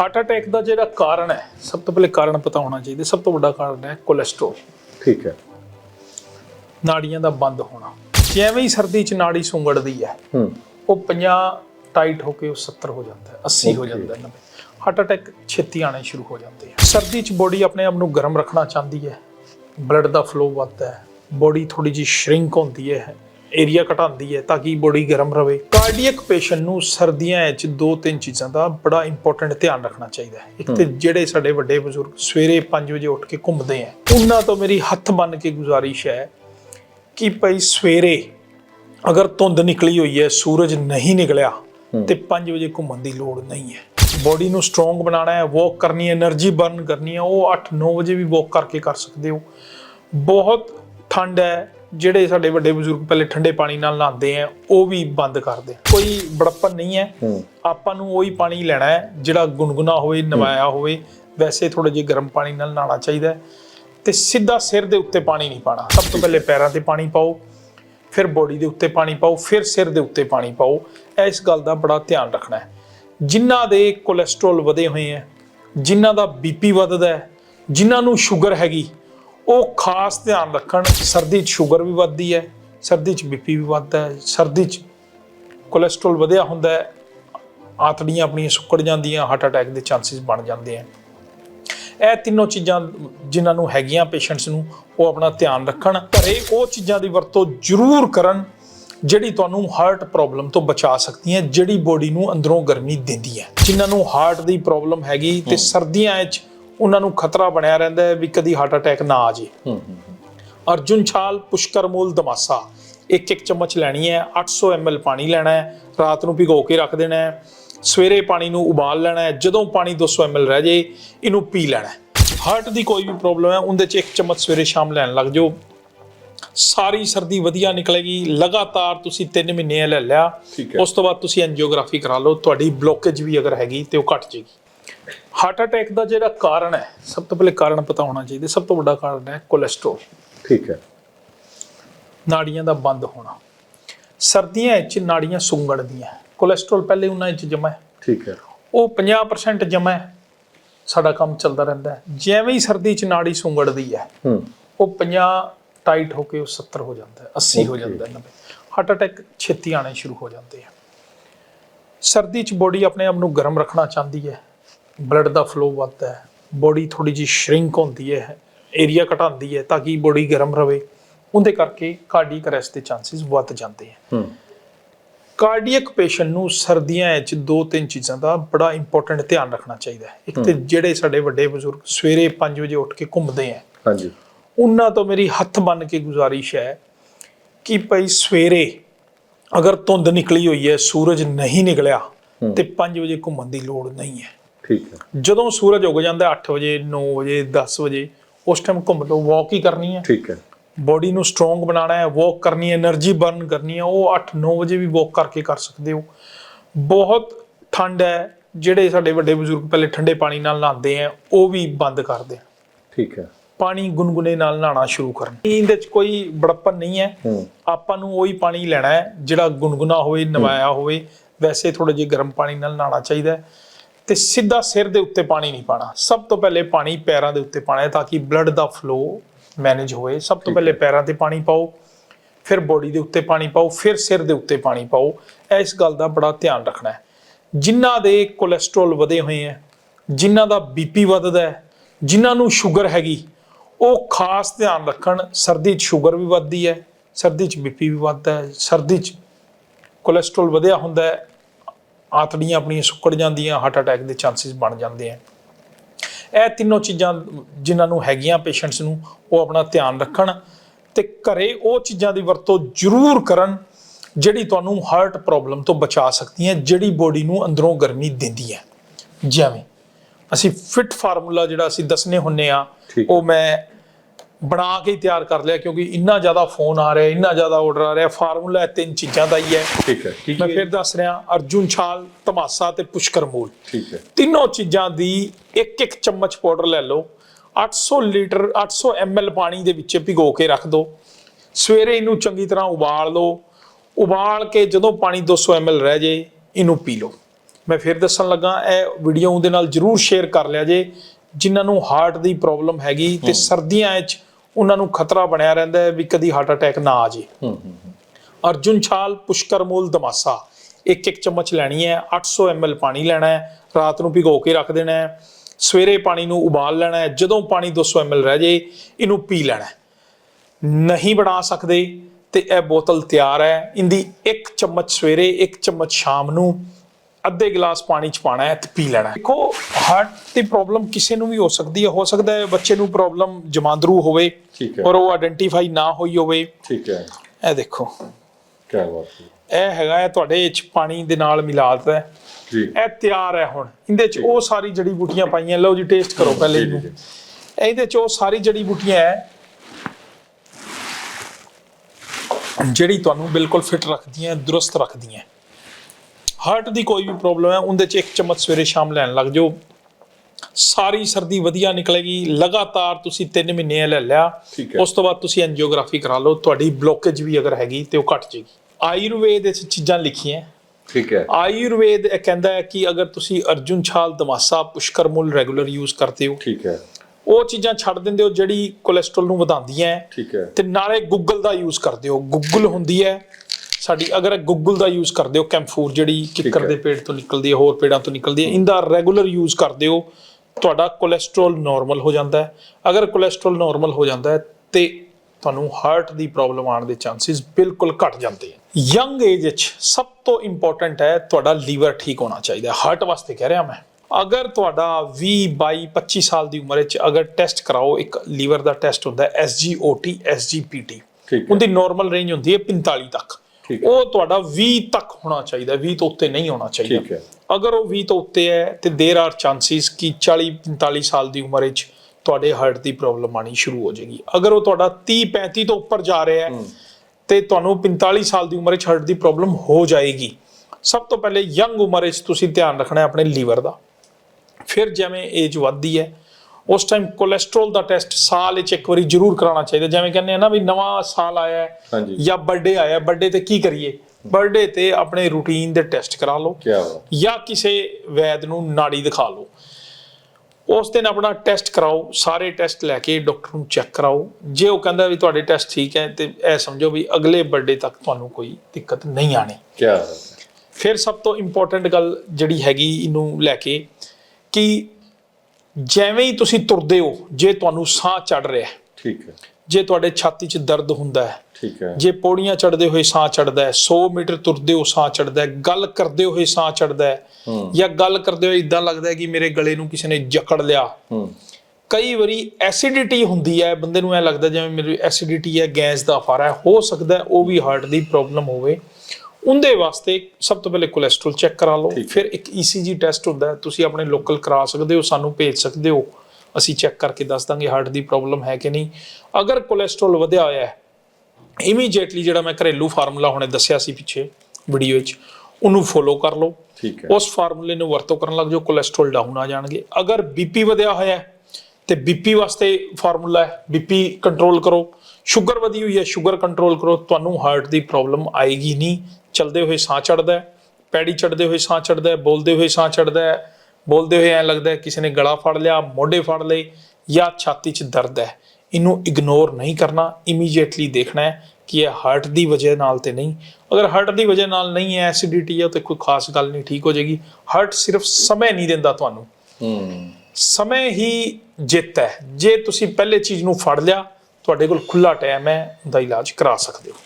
Heart attack ਦਾ ਜਿਹੜਾ ਕਾਰਨ ਹੈ ਸਭ ਤੋਂ ਪਹਿਲੇ ਕਾਰਨ ਪਤਾ ਹੋਣਾ ਚਾਹੀਦਾ ਸਭ ਤੋਂ ਵੱਡਾ ਕਾਰਨ ਹੈ ਕੋਲੇਸਟ੍ਰੋਲ ਠੀਕ ਹੈ। ਨਾੜੀਆਂ ਦਾ ਬੰਦ ਹੋਣਾ। ਜਿਵੇਂ ਹੀ ਸਰਦੀ ਚ ਨਾੜੀ ਸੁੰਗੜਦੀ ਹੈ ਹੂੰ। ਉਹ 50 ਟਾਈਟ ਹੋ ਕੇ ਉਹ 70 ਹੋ ਜਾਂਦਾ ਹੈ 80 ਹੋ ਜਾਂਦਾ ਹੈ 90 ਹਾਰਟ ਅਟੈਕ ਛੇਤੀ ਆਣੇ ਸ਼ੁਰੂ ਹੋ ਜਾਂਦੇ ਹੈ। ਸਰਦੀ ਚ ਬੋਡੀ ਆਪਣੇ ਆਪ ਨੂੰ ਗਰਮ ਰੱਖਣਾ ਚਾਹੁੰਦੀ ਹੈ। ਬਲੱਡ ਦਾ ਫਲੋ ਵੱਧਦਾ ਹੈ। ਬੋਡੀ ਥੋੜੀ ਜਿਹੀ ਸ਼ਰਿੰਕ ਹੁੰਦੀ ਹੈ। ਏਰੀਆ ਘਟਾਉਂਦੀ ਹੈ ਤਾਂ ਕਿ ਬੋਡੀ ਗਰਮ ਰਹੇ ਕਾਰਡੀਅਕ ਪੇਸ਼ੈਂਟ ਨੂੰ ਸਰਦੀਆਂ ਵਿੱਚ ਦੋ ਤਿੰਨ ਚੀਜ਼ਾਂ ਦਾ ਬੜਾ ਇੰਪੋਰਟੈਂਟ ਧਿਆਨ ਰੱਖਣਾ ਚਾਹੀਦਾ ਹੈ। ਇੱਕ ਤੇ ਜਿਹੜੇ ਸਾਡੇ ਵੱਡੇ ਬਜ਼ੁਰਗ ਸਵੇਰੇ 5 ਵਜੇ ਉੱਠ ਕੇ ਘੁੰਮਦੇ ਆ ਉਹਨਾਂ ਤੋਂ ਮੇਰੀ ਹੱਥ ਬੰਨ ਕੇ ਗੁਜ਼ਾਰਿਸ਼ ਹੈ ਕਿ ਭਾਈ ਸਵੇਰੇ ਅਗਰ ਧੁੰਦ ਨਿਕਲੀ ਹੋਈ ਹੈ ਸੂਰਜ ਨਹੀਂ ਨਿਕਲਿਆ ਤੇ 5 ਵਜੇ ਘੁੰਮਣ ਦੀ ਲੋੜ ਨਹੀਂ ਹੈ। ਬੋਡੀ ਨੂੰ ਸਟਰੋਂਗ ਬਣਾਉਣਾ ਹੈ ਵਾਕ ਕਰਨੀ ਹੈ એનર્ਜੀ ਬਰਨ ਕਰਨੀ ਹੈ ਉਹ 8-9 ਵਜੇ ਵੀ ਵਾਕ ਕਰਕੇ ਕਰ ਸਕਦੇ ਹੋ। ਬਹੁਤ ਠੰਡ ਹੈ ਜਿਹੜੇ ਸਾਡੇ ਵੱਡੇ ਬਜ਼ੁਰਗ ਪਹਿਲੇ ਠੰਡੇ ਪਾਣੀ ਨਾਲ ਨਹਾਉਂਦੇ ਆ ਉਹ ਵੀ ਬੰਦ ਕਰ ਦੇ। ਕੋਈ ਬੜਪਨ ਨਹੀਂ ਹੈ। ਆਪਾਂ ਨੂੰ ਉਹੀ ਪਾਣੀ ਲੈਣਾ ਹੈ ਜਿਹੜਾ ਗੁਨਗੁਨਾ ਹੋਵੇ ਨਵਾਇਆ ਹੋਵੇ। ਵੈਸੇ ਥੋੜੇ ਜਿਹੇ ਗਰਮ ਪਾਣੀ ਨਾਲ ਨਹਾਉਣਾ ਚਾਹੀਦਾ ਤੇ ਸਿੱਧਾ ਸਿਰ ਦੇ ਉੱਤੇ ਪਾਣੀ ਨਹੀਂ ਪਾਣਾ ਸਭ ਤੋਂ ਪਹਿਲੇ ਪੈਰਾਂ ਤੇ ਪਾਣੀ ਪਾਓ ਫਿਰ ਬੋਡੀ ਦੇ ਉੱਤੇ ਪਾਣੀ ਪਾਓ ਫਿਰ ਸਿਰ ਦੇ ਉੱਤੇ ਪਾਣੀ ਪਾਓ। ਇਸ ਗੱਲ ਦਾ ਬੜਾ ਧਿਆਨ ਰੱਖਣਾ ਹੈ। ਜਿਨ੍ਹਾਂ ਦੇ ਕੋਲੇਸਟ੍ਰੋਲ ਵਧੇ ਹੋਏ ਹੈ ਜਿਨ੍ਹਾਂ ਦਾ ਬੀਪੀ ਵੱਧਦਾ ਹੈ ਜਿਨ੍ਹਾਂ ਨੂੰ ਸ਼ੂਗਰ ਹੈਗੀ ਉਹ ਖਾਸ ਧਿਆਨ ਰੱਖਣ ਸਰਦੀ 'ਚ ਸ਼ੂਗਰ ਵੀ ਵੱਧਦੀ ਹੈ ਸਰਦੀ 'ਚ ਬੀਪੀ ਵੀ ਵੱਧਦਾ ਹੈ ਸਰਦੀ 'ਚ ਕੋਲੇਸਟ੍ਰੋਲ ਵਧਿਆ ਹੁੰਦਾ ਹੈ ਆਤੜੀਆਂ ਆਪਣੀਆਂ ਸੁੱਕੜ ਜਾਂਦੀਆਂ ਹਾਰਟ ਅਟੈਕ ਦੇ ਚਾਂਸਸ ਬਣ ਜਾਂਦੇ ਆ ਇਹ ਤਿੰਨੋਂ ਚੀਜ਼ਾਂ ਜਿਨ੍ਹਾਂ ਨੂੰ ਹੈਗੀਆਂ ਪੇਸ਼ੈਂਟਸ ਨੂੰ ਉਹ ਆਪਣਾ ਧਿਆਨ ਰੱਖਣ ਘਰੇ ਉਹ ਚੀਜ਼ਾਂ ਦੀ ਵਰਤੋਂ ਜ਼ਰੂਰ ਕਰਨ ਜਿਹੜੀ ਤੁਹਾਨੂੰ ਹਾਰਟ ਪ੍ਰੋਬਲਮ ਤੋਂ ਬਚਾ ਸਕਦੀਆਂ ਜਿਹੜੀ ਬੋਡੀ ਨੂੰ ਅੰਦਰੋਂ ਗਰਮੀ ਦਿੰਦੀ ਹੈ। ਜਿਨ੍ਹਾਂ ਨੂੰ ਹਾਰਟ ਦੀ ਪ੍ਰੋਬਲਮ ਹੈਗੀ ਤੇ ਸਰਦੀਆਂ ਵਿੱਚ ਉਹਨਾਂ ਨੂੰ ਖਤਰਾ ਬਣਿਆ ਰਹਿੰਦਾ ਹੈ ਵੀ ਕਦੀ ਹਾਰਟ ਅਟੈਕ ਨਾ ਆ ਜੇ ਅਰਜੁਨ ਛਾਲ ਪੁਸ਼ਕਰ ਮੂਲ ਦਮਾਸਾ। ਇੱਕ ਇੱਕ ਚਮਚ ਲੈਣੀ ਹੈ 800 ml ਪਾਣੀ ਲੈਣਾ ਹੈ ਰਾਤ ਨੂੰ ਭਿਗੋ ਕੇ ਰੱਖ ਦੇਣਾ ਹੈ ਸਵੇਰੇ ਪਾਣੀ ਨੂੰ ਉਬਾਲ ਲੈਣਾ ਹੈ ਜਦੋਂ ਪਾਣੀ 200 ml ਰਹਿ ਜੇ ਇਹਨੂੰ ਪੀ ਲੈਣਾ ਹੈ। ਹਾਰਟ ਦੀ ਕੋਈ ਵੀ ਪ੍ਰੋਬਲਮ ਹੈ ਉਹਦੇ ਚ ਇੱਕ ਚਮਚ ਸਵੇਰੇ ਸ਼ਾਮ ਲੈਣ ਲੱਗ ਜਾਓ। ਸਾਰੀ ਸਰਦੀ ਵਧੀਆ ਨਿਕਲੇਗੀ ਲਗਾਤਾਰ ਤੁਸੀਂ 3 ਮਹੀਨੇ ਲੈ ਲਿਆ। ਉਸ ਤੋਂ ਬਾਅਦ ਤੁਸੀਂ ਐਂਜੀਓਗ੍ਰਾਫੀ ਕਰਾ ਲਓ ਤੁਹਾਡੀ ਬਲੋਕੇਜ ਵੀ ਅਗਰ ਹੈਗੀ ਤੇ ਉਹ ਘਟ ਜੇਗੀ ਹਾਰਟ ਅਟੈਕ ਦਾ ਜਿਹੜਾ ਕਾਰਨ ਹੈ ਸਭ ਤੋਂ ਪਹਿਲੇ ਕਾਰਨ ਪਤਾ ਹੋਣਾ ਚਾਹੀਦਾ ਸਭ ਤੋਂ ਵੱਡਾ ਕਾਰਨ ਹੈ ਕੋਲੇਸਟ੍ਰੋਲ ਠੀਕ ਹੈ। ਨਾੜੀਆਂ ਦਾ ਬੰਦ ਹੋਣਾ। ਸਰਦੀਆਂ ਵਿੱਚ ਨਾੜੀਆਂ ਸੁੰਗੜਦੀਆਂ। ਕੋਲੇਸਟ੍ਰੋਲ ਪਹਿਲੇ ਉਹਨਾਂ ਵਿੱਚ ਜਮਾ ਹੈ। ਠੀਕ ਹੈ। ਉਹ 50% ਜਮਾ ਹੈ। ਸਾਡਾ ਕੰਮ ਚੱਲਦਾ ਰਹਿੰਦਾ ਜਿਵੇਂ ਹੀ ਸਰਦੀ 'ਚ ਨਾੜੀ ਸੁੰਗੜਦੀ ਹੈ ਹੂੰ। ਉਹ 50 ਟਾਈਟ ਹੋ ਕੇ ਉਹ 70 ਹੋ ਜਾਂਦਾ ਹੈ 80 ਹੋ ਜਾਂਦਾ ਹੈ 90 ਹਾਰਟ ਅਟੈਕ ਛੇਤੀ ਆਣੇ ਸ਼ੁਰੂ ਹੋ ਜਾਂਦੇ ਆ। ਸਰਦੀ 'ਚ ਬੋਡੀ ਆਪਣੇ ਆਪ ਨੂੰ ਗਰਮ ਰੱਖਣਾ ਚਾਹੁੰਦੀ ਹੈ। ਬਲੱਡ ਦਾ ਫਲੋ ਵੱਧਦਾ ਹੈ ਬੋਡੀ ਥੋੜੀ ਜਿਹੀ ਸ਼ਰਿੰਕ ਹੁੰਦੀ ਹੈ ਏਰੀਆ ਘਟਾਉਂਦੀ ਹੈ ਤਾਂ ਕਿ ਬੋਡੀ ਗਰਮ ਰਵੇ ਉਹਦੇ ਕਰਕੇ ਕਾਰਡੀਅਕ ਅਰੈਸਟ ਦੇ ਚਾਂਸਸ ਵੱਧ ਜਾਂਦੇ ਆ ਹੂੰ। ਕਾਰਡੀਅਕ ਪੇਸ਼ੈਂਟ ਨੂੰ ਸਰਦੀਆਂ ਵਿੱਚ ਦੋ ਤਿੰਨ ਚੀਜ਼ਾਂ ਦਾ ਬੜਾ ਇੰਪੋਰਟੈਂਟ ਧਿਆਨ ਰੱਖਣਾ ਚਾਹੀਦਾ ਹੈ। ਇੱਕ ਤੇ ਜਿਹੜੇ ਸਾਡੇ ਵੱਡੇ ਬਜ਼ੁਰਗ ਸਵੇਰੇ 5 ਵਜੇ ਉੱਠ ਕੇ ਘੁੰਮਦੇ ਆ ਹਾਂਜੀ। ਉਹਨਾਂ ਤੋਂ ਮੇਰੀ ਹੱਥ ਬੰਨ ਕੇ ਗੁਜ਼ਾਰਿਸ਼ ਹੈ ਕਿ ਭਈ ਸਵੇਰੇ ਅਗਰ ਧੁੰਦ ਨਿਕਲੀ ਹੋਈ ਹੈ ਸੂਰਜ ਨਹੀਂ ਨਿਕਲਿਆ ਤੇ 5 ਵਜੇ ਘੁੰਮਣ ਦੀ ਲੋੜ ਨਹੀਂ ਹੈ। ਠੀਕ ਹੈ। ਜਦੋਂ ਸੂਰਜ ਉੱਗ ਜਾਂਦਾ 8 ਵਜੇ 9 ਵਜੇ 10 ਵਜੇ ਉਸ ਟਾਈਮ ਘੁੰਮ ਲਓ ਵਾਕ ਹੀ ਕਰਨੀ ਹੈ। ਠੀਕ ਹੈ। ਬਾਡੀ ਨੂੰ ਸਟਰੋਂਗ ਬਣਾਉਣਾ ਹੈ ਵਾਕ ਕਰਨੀ ਹੈ એનર્ਜੀ ਬਰਨ ਕਰਨੀ ਹੈ ਉਹ 8-9 ਵਜੇ ਵੀ ਵਾਕ ਕਰਕੇ ਕਰ ਸਕਦੇ ਹੋ। ਬਹੁਤ ਠੰਡ ਹੈ ਜਿਹੜੇ ਸਾਡੇ ਵੱਡੇ ਬਜ਼ੁਰਗ ਪਹਿਲੇ ਠੰਡੇ ਪਾਣੀ ਨਾਲ ਨਹਾਉਂਦੇ ਆ ਉਹ ਵੀ ਬੰਦ ਕਰਦੇ ਆ ਠੀਕ ਹੈ। ਪਾਣੀ ਗੁੰਗੁਨੇ ਨਾਲ ਨਹਾਣਾ ਸ਼ੁਰੂ ਕਰਨ। ਇਹਦੇ ਚ ਕੋਈ ਬੜਪਨ ਨਹੀਂ ਹੈ। ਆਪਾਂ ਨੂੰ ਉਹੀ ਪਾਣੀ ਲੈਣਾ ਹੈ ਜਿਹੜਾ ਗੁੰਗੁਨਾ ਹੋਵੇ ਨਵਾਇਆ ਹੋਵੇ ਵੈਸੇ ਥੋੜਾ ਜਿਹਾ ਗਰਮ ਪਾਣੀ ਨਾਲ ਨਹਾਣਾ ਚਾਹੀਦਾ ਹੈ। ਤੇ ਸਿੱਧਾ ਸਿਰ ਦੇ ਉੱਤੇ ਪਾਣੀ ਨਹੀਂ ਪਾਣਾ। ਸਭ ਤੋਂ ਪਹਿਲੇ ਪਾਣੀ ਪੈਰਾਂ ਦੇ ਉੱਤੇ ਪਾਣਾ ਹੈ ਤਾਂ ਕਿ ਬਲੱਡ ਦਾ ਫਲੋ ਮੈਨੇਜ ਹੋਏ। ਸਭ ਤੋਂ ਪਹਿਲੇ ਪੈਰਾਂ ਤੇ ਪਾਣੀ ਪਾਓ ਫਿਰ ਬੋਡੀ ਦੇ ਉੱਤੇ ਪਾਣੀ ਪਾਓ ਫਿਰ ਸਿਰ ਦੇ ਉੱਤੇ ਪਾਣੀ ਪਾਓ। ਇਸ ਗੱਲ ਦਾ ਬੜਾ ਧਿਆਨ ਰੱਖਣਾ ਹੈ। ਜਿਨ੍ਹਾਂ ਦੇ ਕੋਲੇਸਟ੍ਰੋਲ ਵਧੇ ਹੋਏ ਹੈ ਜਿਨ੍ਹਾਂ ਦਾ ਬੀਪੀ ਵੱਧਦਾ ਹੈ ਜਿਨ੍ਹਾਂ ਨੂੰ ਸ਼ੂਗਰ ਹੈਗੀ ਉਹ ਖਾਸ ਧਿਆਨ ਰੱਖਣ। ਸਰਦੀ 'ਚ ਸ਼ੂਗਰ ਵੀ ਵੱਧਦੀ ਹੈ ਸਰਦੀ 'ਚ ਬੀਪੀ ਵੀ ਵੱਧਦਾ ਹੈ ਸਰਦੀ 'ਚ ਕੋਲੇਸਟ੍ਰੋਲ ਵਧਿਆ ਹੁੰਦਾ ਹੈ ਆਤੜੀਆਂ ਆਪਣੀਆਂ ਸੁੱਕੜ ਜਾਂਦੀਆਂ ਹਾਰਟ ਅਟੈਕ ਦੇ ਚਾਂਸਸ ਬਣ ਜਾਂਦੇ ਆ ਇਹ ਤਿੰਨੋਂ ਚੀਜ਼ਾਂ ਜਿਨ੍ਹਾਂ ਨੂੰ ਹੈਗੀਆਂ ਪੇਸ਼ੈਂਟਸ ਨੂੰ ਉਹ ਆਪਣਾ ਧਿਆਨ ਰੱਖਣ ਤੇ ਘਰੇ ਉਹ ਚੀਜ਼ਾਂ ਦੀ ਵਰਤੋਂ ਜ਼ਰੂਰ ਕਰਨ ਜਿਹੜੀ ਤੁਹਾਨੂੰ ਹਾਰਟ ਪ੍ਰੋਬਲਮ ਤੋਂ ਬਚਾ ਸਕਦੀਆਂ ਜਿਹੜੀ ਬੋਡੀ ਨੂੰ ਅੰਦਰੋਂ ਗਰਮੀ ਦਿੰਦੀ ਹੈ ਜਿਵੇਂ ਅਸੀਂ ਫਿਟ ਫਾਰਮੂਲਾ ਜਿਹੜਾ ਅਸੀਂ ਦੱਸਨੇ ਹੁੰਨੇ ਆ। ਉਹ ਮੈਂ ਬਣਾ ਕੇ ਤਿਆਰ ਕਰ ਲਿਆ ਕਿਉਂਕਿ ਇੰਨਾ ਜ਼ਿਆਦਾ ਫੋਨ ਆ ਰਿਹਾ ਇੰਨਾ ਜ਼ਿਆਦਾ ਆਰਡਰ ਆ ਰਿਹਾ ਫਾਰਮੂਲਾ ਤਿੰਨ ਚੀਜ਼ਾਂ ਦਾ ਹੀ ਹੈ। ਠੀਕ ਹੈ ਠੀਕ ਮੈਂ ਹੈ। ਫਿਰ ਦੱਸ ਰਿਹਾ ਅਰਜੁਨ ਛਾਲ ਧਮਾਸਾ ਤੇ ਪੁਸ਼ਕਰ ਮੂਲ। ਠੀਕ ਹੈ। ਤਿੰਨੋਂ ਚੀਜ਼ਾਂ ਦੀ ਇੱਕ ਇੱਕ ਚਮਚ ਪਾਊਡਰ ਲੈ ਲਓ। 800 ਲੀਟਰ 800 ml ਪਾਣੀ ਦੇ ਵਿੱਚ ਭਿਗੋ ਕੇ ਰੱਖ ਦਿਓ ਸਵੇਰੇ ਇਹਨੂੰ ਚੰਗੀ ਤਰ੍ਹਾਂ ਉਬਾਲ ਲਓ। ਉਬਾਲ ਕੇ ਜਦੋਂ ਪਾਣੀ 200 ml ਰਹਿ ਜੇ ਇਹਨੂੰ ਪੀ ਲਓ। ਮੈਂ ਫਿਰ ਦੱਸਣ ਲੱਗਾ ਇਹ ਵੀਡੀਓ ਉਹਦੇ ਨਾਲ ਜਰੂਰ ਸ਼ੇਅਰ ਕਰ ਲਿਆ ਜੇ। ਜਿਨ੍ਹਾਂ ਨੂੰ ਹਾਰਟ ਦੀ ਪ੍ਰੋਬਲਮ ਹੈਗੀ ਤੇ ਸਰਦੀਆਂ ਵਿੱਚ ਉਹਨਾਂ ਨੂੰ ਖਤਰਾ ਬਣਿਆ ਰਹਿੰਦਾ ਹੈ ਵੀ ਕਦੀ ਹਾਰਟ ਅਟੈਕ ਨਾ ਆ ਜੇ। ਅਰਜੁਨ ਛਾਲ ਪੁਸ਼ਕਰ ਮੂਲ ਦਮਾਸਾ। ਇੱਕ ਇੱਕ ਚਮਚ ਲੈਣੀ ਹੈ 800 ml ਪਾਣੀ ਲੈਣਾ ਹੈ ਰਾਤ ਨੂੰ ਭਿਗੋ ਕੇ ਰੱਖ ਦੇਣਾ ਹੈ ਸਵੇਰੇ ਪਾਣੀ ਨੂੰ ਉਬਾਲ ਲੈਣਾ ਹੈ ਜਦੋਂ ਪਾਣੀ 200 ml ਰਹਿ ਜੇ ਇਹਨੂੰ ਪੀ ਲੈਣਾ ਹੈ। ਨਹੀਂ ਬਣਾ ਸਕਦੇ ਤੇ ਇਹ ਬੋਤਲ ਤਿਆਰ ਹੈ। ਇਹਦੀ ਇੱਕ ਚਮਚ ਸਵੇਰੇ ਇੱਕ ਚਮਚ ਸ਼ਾਮ ਨੂੰ ਅੱਧੇ ਗਲਾਸ ਪਾਣੀ ਚ ਪਾਣਾ ਹੈ ਤੇ ਪੀ ਲੈਣਾ। ਦੇਖੋ ਹਾਰਟ ਦੀ ਪ੍ਰੋਬਲਮ ਕਿਸੇ ਨੂੰ ਵੀ ਹੋ ਸਕਦੀ ਹੈ। ਹੋ ਸਕਦਾ ਹੈ ਬੱਚੇ ਨੂੰ ਪ੍ਰੋਬਲਮ ਜਮਾਂਦਰੂ ਹੋਵੇ ਠੀਕ ਹੈ। ਔਰ ਉਹ ਆਇਡੈਂਟੀਫਾਈ ਨਾ ਹੋਈ ਹੋਵੇ। ਠੀਕ ਹੈ। ਇਹ ਦੇਖੋ। ਕੀ ਬਾਤ ਹੈ। ਇਹ ਹੈਗਾ ਹੈ ਤੁਹਾਡੇ ਚ ਪਾਣੀ ਦੇ ਨਾਲ ਮਿਲਾਤ ਹੈ। ਜੀ। ਇਹ ਤਿਆਰ ਹੈ ਹੁਣ। ਇਹਦੇ ਚ ਉਹ ਸਾਰੀ ਜੜੀ ਬੂਟੀਆਂ ਪਾਈਆਂ। ਲਓ ਜੀ ਟੇਸਟ ਕਰੋ ਪਹਿਲੇ ਇਹਨੂੰ। ਇਹਦੇ ਚ ਉਹ ਸਾਰੀ ਜੜੀ ਬੂਟੀਆਂ ਹੈ ਜਿਹੜੀ ਤੁਹਾਨੂੰ ਬਿਲਕੁਲ ਫਿਟ ਰੱਖਦੀਆਂ ਦਰੁਸਤ ਰੱਖਦੀਆਂ ਹਾਰਟ ਦੀ ਕੋਈ ਵੀ ਪ੍ਰੋਬਲਮ ਹੈ ਉਹਦੇ ਚ ਇੱਕ ਚਮਚ ਸਵੇਰੇ ਸ਼ਾਮ ਲੈਣ ਲੱਗ ਜਾਓ। ਸਾਰੀ ਸਰਦੀ ਵਧੀਆ ਨਿਕਲੇਗੀ ਲਗਾਤਾਰ ਤੁਸੀਂ 3 ਮਹੀਨੇ ਲੈ ਲਿਆ। ਉਸ ਤੋਂ ਬਾਅਦ ਤੁਸੀਂ ਐਂਜੀਓਗ੍ਰਾਫੀ ਕਰਾ ਲਓ ਤੁਹਾਡੀ ਬਲੋਕੇਜ ਵੀ ਅਗਰ ਹੈਗੀ ਤੇ ਉਹ ਘਟ ਜੇਗੀ ਆਯੁਰਵੇਦ ਵਿੱਚ ਚੀਜ਼ਾਂ ਲਿਖੀਆਂ। ਠੀਕ ਹੈ। ਆਯੁਰਵੇਦ ਇਹ ਕਹਿੰਦਾ ਹੈ ਕਿ ਅਗਰ ਤੁਸੀਂ ਅਰਜੁਨ ਛਾਲ ਦਮਾਸਾ ਪੁਸ਼ਕਰ ਮੁੱਲ ਰੈਗੂਲਰ ਯੂਜ਼ ਕਰਦੇ ਹੋ ਠੀਕ ਹੈ। ਉਹ ਚੀਜ਼ਾਂ ਛੱਡ ਦਿੰਦੇ ਹੋ ਜਿਹੜੀ ਕੋਲੇਸਟ੍ਰੋਲ ਨੂੰ ਵਧਾਉਂਦੀਆਂ ਹੈ। ਠੀਕ ਹੈ। ਤੇ ਨਾਲੇ ਗੂਗਲ ਦਾ ਯੂਜ਼ ਕਰਦੇ ਹੋ। ਗੂਗਲ ਹੁੰਦੀ ਹੈ ਸਾਡੀ ਅਗਰ ਗੂਗਲ ਦਾ ਯੂਜ਼ ਕਰਦੇ ਹੋ ਕੈਂਫੂਰ ਜਿਹੜੀ ਕਿੱਕਰ। ਦੇ ਪੇਟ ਤੋਂ ਨਿਕਲਦੀ ਹੈ ਹੋਰ ਪੇੜਾਂ ਤੋਂ ਨਿਕਲਦੀ ਹੈ ਇਹਦਾ ਰੈਗੂਲਰ ਯੂਜ਼ ਕਰਦੇ ਹੋ ਤੁਹਾਡਾ ਕੋਲੇਸਟ੍ਰੋਲ ਨਾਰਮਲ ਹੋ ਜਾਂਦਾ ਹੈ। ਅਗਰ ਕੋਲੇਸਟ੍ਰੋਲ ਨਾਰਮਲ ਹੋ ਜਾਂਦਾ ਹੈ ਤੇ ਤੁਹਾਨੂੰ ਹਾਰਟ ਦੀ ਪ੍ਰੋਬਲਮ ਆਉਣ ਦੇ ਚਾਂਸਸ ਬਿਲਕੁਲ ਘਟ ਜਾਂਦੇ ਆ ਯੰਗ ਏਜ ਵਿੱਚ ਸਭ ਤੋਂ ਇੰਪੋਰਟੈਂਟ ਹੈ ਤੁਹਾਡਾ ਲੀਵਰ ਠੀਕ ਹੋਣਾ ਚਾਹੀਦਾ ਹੈ। ਹਾਰਟ ਵਾਸਤੇ ਕਹਿ ਰਿਹਾ ਮੈਂ। ਅਗਰ ਤੁਹਾਡਾ 20 22 25 ਸਾਲ ਦੀ ਉਮਰ ਵਿੱਚ ਅਗਰ ਟੈਸਟ ਕਰਾਓ ਇੱਕ ਲੀਵਰ ਦਾ ਟੈਸਟ ਹੁੰਦਾ ਹੈ SGOT SGPT ਉਹਦੀ ਨਾਰਮਲ ਰੇਂਜ ਹੁੰਦੀ ਹੈ 45 ਤੱਕ। ਉਹ ਤੁਹਾਡਾ 20 ਤੱਕ ਹੋਣਾ ਚਾਹੀਦਾ 20 ਤੋਂ ਉੱਤੇ ਨਹੀਂ ਹੋਣਾ ਚਾਹੀਦਾ ਠੀਕ ਹੈ। ਅਗਰ ਉਹ 20 ਤੋਂ ਉੱਤੇ ਹੈ ਤੇ देयर आर ਚਾਂਸਸ ਕਿ 40 45 ਸਾਲ ਦੀ ਉਮਰ ਵਿੱਚ ਤੁਹਾਡੇ ਹਾਰਟ ਦੀ ਪ੍ਰੋਬਲਮ ਆਣੀ ਸ਼ੁਰੂ ਹੋ ਜਾਏਗੀ ਅਗਰ ਉਹ ਤੁਹਾਡਾ 30 35 ਤੋਂ ਉੱਪਰ ਜਾ ਰਿਹਾ ਹੈ ਤੇ ਤੁਹਾਨੂੰ 45 ਸਾਲ ਦੀ ਉਮਰ ਵਿੱਚ ਹਾਰਟ ਦੀ ਪ੍ਰੋਬਲਮ ਹੋ ਜਾਏਗੀ ਸਭ ਤੋਂ ਪਹਿਲੇ ਯੰਗ ਉਮਰ ਵਿੱਚ ਤੁਸੀਂ ਧਿਆਨ ਰੱਖਣਾ ਹੈ ਆਪਣੇ ਲੀਵਰ ਦਾ ਫਿਰ ਜਿਵੇਂ ਏਜ ਵੱਧਦੀ ਹੈ ਉਸ ਟਾਈਮ ਕੋਲੇਸਟ੍ਰੋਲ ਦਾ ਟੈਸਟ ਸਾਲ ਵਿੱਚ ਇੱਕ ਵਾਰੀ ਜ਼ਰੂਰ ਕਰਾਉਣਾ ਚਾਹੀਦਾ। ਜਿਵੇਂ ਕਹਿੰਦੇ ਆ ਨਾ ਵੀ ਨਵਾਂ ਸਾਲ ਆਇਆ ਹੈ। ਜਾਂ ਬਰਥਡੇ ਆਇਆ ਬਰਥਡੇ ਤੇ ਕੀ ਕਰੀਏ? ਬਰਥਡੇ ਤੇ ਆਪਣੇ ਰੂਟੀਨ ਦੇ ਟੈਸਟ ਕਰਾ ਲਓ ਜਾਂ ਕਿਸੇ ਵੈਦ ਨੂੰ ਨਾੜੀ ਦਿਖਾ ਲਓ। ਉਸ ਦਿਨ ਆਪਣਾ ਟੈਸਟ ਕਰਾਓ ਸਾਰੇ ਟੈਸਟ ਲੈ ਕੇ ਡਾਕਟਰ ਨੂੰ ਚੈੱਕ ਕਰਾਓ। ਜੇ ਉਹ ਕਹਿੰਦਾ ਵੀ ਤੁਹਾਡੇ ਟੈਸਟ ਠੀਕ ਹੈ ਤੇ ਇਹ ਸਮਝੋ ਵੀ ਅਗਲੇ ਬਰਥਡੇ ਤੱਕ ਤੁਹਾਨੂੰ ਕੋਈ ਦਿੱਕਤ ਨਹੀਂ ਆਣੀ ਕੀ ਫਿਰ ਸਭ ਤੋਂ ਇੰਪੋਰਟੈਂਟ ਗੱਲ ਜਿਹੜੀ ਹੈਗੀ ਇਹਨੂੰ ਲੈ ਕੇ ਕਿ ਜਿਵੇਂ ਹੀ ਤੁਸੀਂ ਤੁਰਦੇ ਹੋ ਜੇ ਤੁਹਾਨੂੰ ਸਾਹ ਚੜ ਰਿਹਾ ਹੈ ਠੀਕ ਹੈ। ਜੇ ਤੁਹਾਡੇ ਛਾਤੀ 'ਚ ਦਰਦ ਹੁੰਦਾ ਹੈ ਠੀਕ ਹੈ। ਜੇ ਪੌੜੀਆਂ ਚੜਦੇ ਹੋਏ ਸਾਹ ਚੜਦਾ ਹੈ 100 ਮੀਟਰ ਤੁਰਦੇ ਹੋ ਸਾਹ ਚੜਦਾ ਹੈ ਗੱਲ ਕਰਦੇ ਹੋਏ ਸਾਹ ਚੜਦਾ ਹੈ ਜਾਂ ਗੱਲ ਕਰਦੇ ਹੋਏ ਇਦਾਂ ਲੱਗਦਾ ਹੈ ਕਿ ਮੇਰੇ ਗਲੇ ਨੂੰ ਕਿਸੇ ਨੇ ਜਕੜ ਲਿਆ। ਹੂੰ। ਕਈ ਵਾਰੀ ਐਸਿਡਿਟੀ ਹੁੰਦੀ ਹੈ ਬੰਦੇ ਨੂੰ ਐ ਲੱਗਦਾ ਜਿਵੇਂ ਮੇਰੀ ਐਸਿਡਿਟੀ ਹੈ ਗੈਸ ਦਾ ਫਾਰਾ ਹੈ ਹੋ ਸਕਦਾ ਉਹ ਵੀ ਹਾਰਟ ਦੀ ਪ੍ਰੋਬਲਮ ਹੋਵੇ। ਉਹਦੇ ਵਾਸਤੇ ਸਭ ਤੋਂ ਪਹਿਲੇ ਕੋਲੇਸਟ੍ਰੋਲ ਚੈੱਕ ਕਰਾ ਲਓ। ਫਿਰ ਇੱਕ ECG ਟੈਸਟ ਹੁੰਦਾ ਤੁਸੀਂ ਆਪਣੇ ਲੋਕਲ ਕਰਾ ਸਕਦੇ ਹੋ ਸਾਨੂੰ ਭੇਜ ਸਕਦੇ ਹੋ। ਅਸੀਂ ਚੈੱਕ ਕਰਕੇ ਦੱਸ ਦਾਂਗੇ ਹਾਰਟ ਦੀ ਪ੍ਰੋਬਲਮ ਹੈ ਕਿ ਨਹੀਂ। ਅਗਰ ਕੋਲੇਸਟ੍ਰੋਲ ਵਧਿਆ ਹੋਇਆ ਹੈ ਇਮੀਡੀਏਟਲੀ ਜਿਹੜਾ ਮੈਂ ਘਰੇਲੂ ਫਾਰਮੂਲਾ ਹੁਣੇ ਦੱਸਿਆ ਸੀ ਪਿੱਛੇ ਵੀਡੀਓ ਵਿੱਚ ਉਹਨੂੰ ਫੋਲੋ ਕਰ ਲਓ। ਠੀਕ ਹੈ। ਉਸ ਫਾਰਮੂਲੇ ਨੂੰ ਵਰਤੋਂ ਕਰਨ ਲੱਗ ਜਾਓ ਕੋਲੇਸਟ੍ਰੋਲ ਡਾਊਨ ਆ ਜਾਣਗੇ। ਅਗਰ ਬੀਪੀ ਵਧਿਆ ਹੋਇਆ ਹੈ ਤੇ ਬੀਪੀ ਵਾਸਤੇ ਫਾਰਮੂਲਾ ਹੈ ਬੀਪੀ ਕੰਟਰੋਲ ਕਰੋ। ਸ਼ੂਗਰ ਵਧੀ ਹੋਈ ਹੈ ਸ਼ੂਗਰ ਕੰਟਰੋਲ ਕਰੋ। ਤੁਹਾਨੂੰ ਹਾਰਟ ਦੀ ਪ੍ਰੋਬਲਮ ਆਏਗੀ ਨਹੀਂ। ਚਲਦੇ ਹੋਏ ਸਾਹ ਚੜਦਾ ਹੈ ਪੈੜੀ ਚੜਦੇ ਹੋਏ ਸਾਹ ਚੜਦਾ ਹੈ ਬੋਲਦੇ ਹੋਏ ਸਾਹ ਚੜਦਾ ਹੈ ਬੋਲਦੇ ਹੋਏ ਐ ਲੱਗਦਾ ਹੈ ਕਿਸੇ ਨੇ ਗਲਾ ਫੜ ਲਿਆ ਮੋਢੇ ਫੜ ਲਏ ਜਾਂ ਛਾਤੀ 'ਚ ਦਰਦ ਹੈ। ਇਹਨੂੰ ਇਗਨੋਰ ਨਹੀਂ ਕਰਨਾ ਇਮੀਡੀਏਟਲੀ ਦੇਖਣਾ ਹੈ ਕਿ ਇਹ ਹਾਰਟ ਦੀ ਵਜ੍ਹਾ ਨਾਲ ਤੇ ਨਹੀਂ। ਅਗਰ ਹਾਰਟ ਦੀ ਵਜ੍ਹਾ ਨਾਲ ਨਹੀਂ ਹੈ ਐਸਿਡਿਟੀ ਹੈ ਤੇ ਕੋਈ ਖਾਸ ਗੱਲ ਨਹੀਂ ਠੀਕ ਹੋ ਜਾਏਗੀ। ਹਾਰਟ ਸਿਰਫ ਸਮੇਂ ਨਹੀਂ ਦਿੰਦਾ ਤੁਹਾਨੂੰ। ਹੂੰ। ਸਮੇਂ ਹੀ ਜਿੱਤ ਹੈ। ਜੇ ਤੁਸੀਂ ਪਹਿਲੇ ਚੀਜ਼ ਨੂੰ ਫੜ ਲਿਆ ਤੁਹਾਡੇ ਕੋਲ ਖੁੱਲਾ ਟਾਈਮ ਹੈ ਉਹਦਾ ਇਲਾਜ ਕਰਾ ਸਕਦੇ ਹੋ।